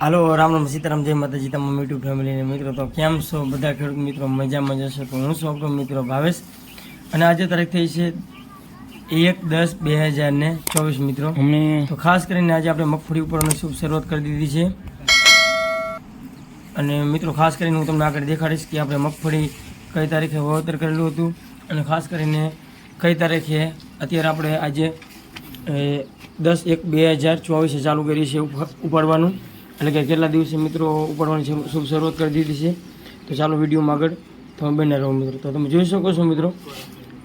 હાલો રામ રામ સીતારામ જય માતાજી તમામ યુટ્યુબ ફેમિલીને મિત્રો તો કેમ છો? બધા ખેડૂત મિત્રો મજામાં જશો તો હું છું મિત્રો ભાવેશ. અને આજે તારીખ થઈ છે એક દસ બે હજાર ને ચોવીસ મિત્રો. અમને તો ખાસ કરીને આજે આપણે મગફળી ઉપરની શુભ શરૂઆત કરી દીધી છે. અને મિત્રો ખાસ કરીને હું તમને આગળ દેખાડીશ કે આપણે મગફળી કઈ તારીખે વાવેતર કરેલું હતું અને ખાસ કરીને કઈ તારીખે અત્યારે આપણે આજે દસ એક બે હજાર ચોવીસે ચાલુ કરી છે ઉપ- ઉપાડવાનું. એટલે કે કેટલા દિવસે મિત્રો ઉપાડવાની શુભ શરૂઆત કરી દીધી છે? તો ચાલો વિડીયોમાં આગળ. તમે બને રહો મિત્રો. તો તમે જોઈ શકો છો મિત્રો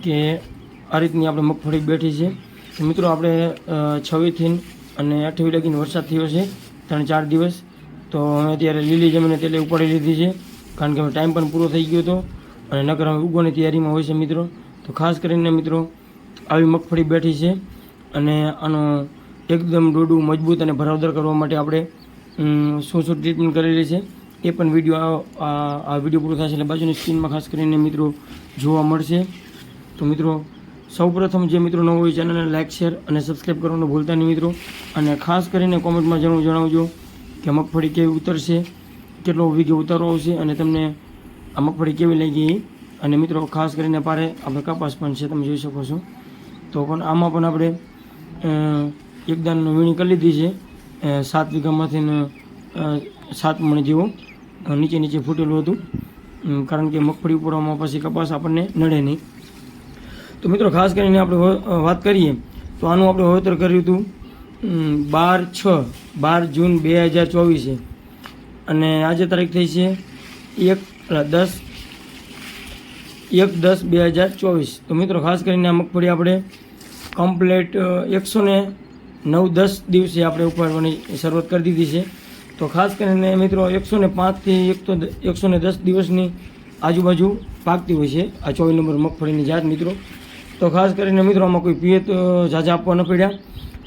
કે આ રીતની આપણે મગફળી બેઠી છે. મિત્રો આપણે છવ્વીસથી અને અઠ્યાવીસ લગીને વરસાદ થયો છે. ત્રણ ચાર દિવસ. તો અમે અત્યારે લીલી જમીને તેલે ઉપાડી લીધી છે. કારણ કે ટાઈમ પણ પૂરો થઈ ગયો હતો. અને નગર અમે ઉગવાની તૈયારીમાં હોય છે મિત્રો. તો ખાસ કરીને મિત્રો, આવી મગફળી બેઠી છે. અને આનો એકદમ ડોડું મજબૂત અને ભરાવદર કરવા માટે આપણે શું શું ટ્રીટમેન્ટ કરેલી છે એ પણ વીડિયો આ વીડિયો પૂરો થશે એટલે બાજુની સ્ક્રીનમાં ખાસ કરીને મિત્રો જોવા મળશે. તો મિત્રો, સૌપ્રથમ જે મિત્રો નવો હોય ચેનલને લાઇક શેર અને સબસ્ક્રાઈબ કરવાનું ભૂલતા નહીં મિત્રો. અને ખાસ કરીને કોમેન્ટમાં જરૂર જણાવજો કે મગફળી કેવી ઉતરશે, કેટલો વીઘે ઉતારો આવશે અને તમને આ મગફળી કેવી લાગી? અને મિત્રો, ખાસ કરીને પારે આપણે કપાસ પણ છે, તમે જોઈ શકો છો. તો પણ આમાં પણ આપણે યોગદાનનું વીણી કરી લીધી છે. સાત વીઘામાંથી સાત મણ જેવું નીચે નીચે ફૂટેલું હતું. કારણ કે મગફળી ઉપડવામાં પછી કપાસ આપણને નડે નહીં. તો મિત્રો, ખાસ કરીને આપણે વાત કરીએ, તો આનું આપણે વાવેતર કર્યું હતું બાર છ, બાર જૂન બે હજાર ચોવીસે. અને આજે તારીખ થઈ છે એક દસ એક દસ બે હજાર ચોવીસ. તો મિત્રો, ખાસ કરીને આ મગફળી આપણે કમ્પ્લેટ એકસો ને નવ, દસ દિવસે આપણે ઉપાડવાની શરૂઆત કરી દીધી છે. તો ખાસ કરીને મિત્રો એકસો ને પાંચથી એક તો એકસો ને દસ દિવસની આજુબાજુ પાકતી હોય છે. આ ચોવીસ નંબર મગફળીની જાત મિત્રો. તો ખાસ કરીને મિત્રો આમાં કોઈ પિયત ઝાઝા આપવા ન પડ્યા.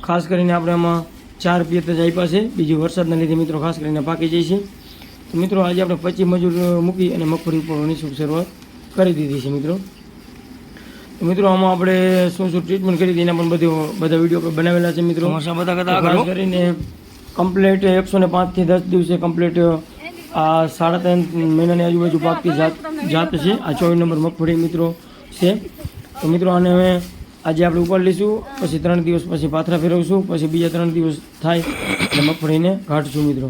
ખાસ કરીને આપણે આમાં ચાર પિયત જ આપ્યા છે. બીજી વરસાદના લીધે મિત્રો ખાસ કરીને પાકી જાય છે. તો મિત્રો આજે આપણે પચીસ મજૂર મૂકી અને મગફળી ઉપાડવાની શુભ શરૂઆત કરી દીધી છે મિત્રો. તો મિત્રો આમાં આપણે શું શું ટ્રીટમેન્ટ કરી હતી એના પણ બધું બધા વીડિયો આપણે બનાવેલા છે મિત્રો. બધા કરતા કરીને કમ્પ્લેટ એકસો ને પાંચથી દસ દિવસે કમ્પ્લેટ આ સાડા ત્રણ મહિનાની આજુબાજુ પાકતી જાત જાત છે. આ ચોવીસ નંબર મગફળી મિત્રો છે. તો મિત્રો આને હવે આજે આપણે ઉપાડી લઈશું. પછી ત્રણ દિવસ પછી પાથરા ફેરવશું. પછી બીજા ત્રણ દિવસ થાય એટલે મગફળીને ઘાટશું મિત્રો.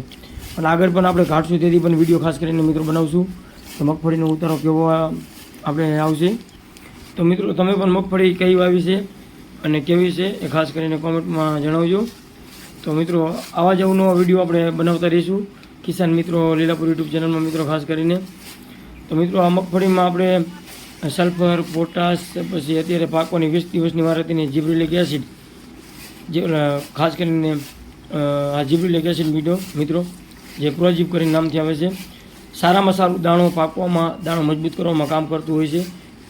અને આગળ પણ આપણે ઘાટશું તેથી પણ વીડિયો ખાસ કરીને મિત્રો બનાવશું. તો મગફળીનો ઉતારો કેવો આપણે આવશે. તો મિત્રો, તમે પણ મગફળી કઈ વાવી છે અને કેવી છે એ ખાસ કરીને કોમેન્ટમાં જણાવજો. તો મિત્રો, આવા જ અવનવા વીડિયો આપણે બનાવતા રહીશું કિસાન મિત્રો લીલાપુર યુટ્યુબ ચેનલમાં મિત્રો ખાસ કરીને. તો મિત્રો, આ મગફળીમાં આપણે સલ્ફર, પોટાશ, પછી અત્યારે પાકવાની વીસ દિવસની વાર હતી જીબ્રિલિક એસિડ જે ખાસ કરીને આ જીબ્રિલિક એસિડ મીઠો મિત્રો, જે પ્રોજીવ કરીને નામથી આવે છે. સારામાં સારું દાણો પાકવામાં, દાણો મજબૂત કરવામાં કામ કરતું હોય છે.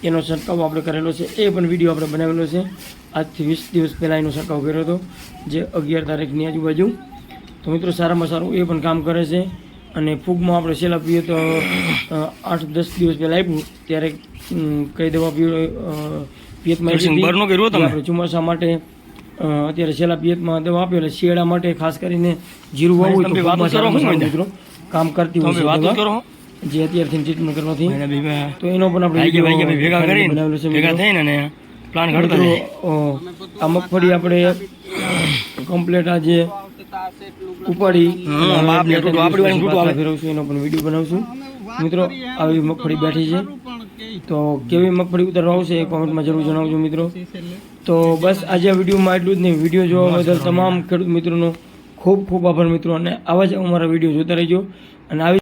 એનો છંટકાવ આપણે કરેલો છે. એ પણ વીડિયો આપણે બનાવેલો છે. આજથી વીસ દિવસ પહેલાં એનો છંટકાવ કર્યો હતો જે અગિયાર તારીખની આજુબાજુ. તો મિત્રો સારામાં સારું એ પણ કામ કરે છે. અને ફૂગમાં આપણે સેલ આપીએ તો આઠ દસ દિવસ પહેલાં આપ્યું. ત્યારે કઈ દવા પિયતમાં? આપણે ચોમાસા માટે અત્યારે છેલ્લા પિયતમાં દવા આપી એટલે શિયાળા માટે ખાસ કરીને જીરું વાવવું. મિત્રો. કામ કરતી હોય છે? જે અત્યારથી ટ્રીટમેન્ટ કરવાથી તો એનો પણ આપણે ભેગા થઈને ને પ્લાન ઘડતા આ મગફળી આપણે કમ્પ્લેટ ઉપાડી ટૂંકું પાછા આવે. ફેરવશું એનો પણ વીડિયો બનાવશું. મિત્રો આવી મગફળી બેઠી છે. તો કેવી મગફળી ઉતારવા આવશે એ કોમેન્ટમાં જરૂર જણાવજો મિત્રો. તો બસ આજે આ વિડીયોમાં એટલું જ નહીં. વીડિયો જોવા બદલ તમામ ખેડૂત મિત્રોનો ખૂબ ખૂબ આભાર મિત્રો. અને આવા જ અમારા વીડિયો જોતા રહેજો. અને આવી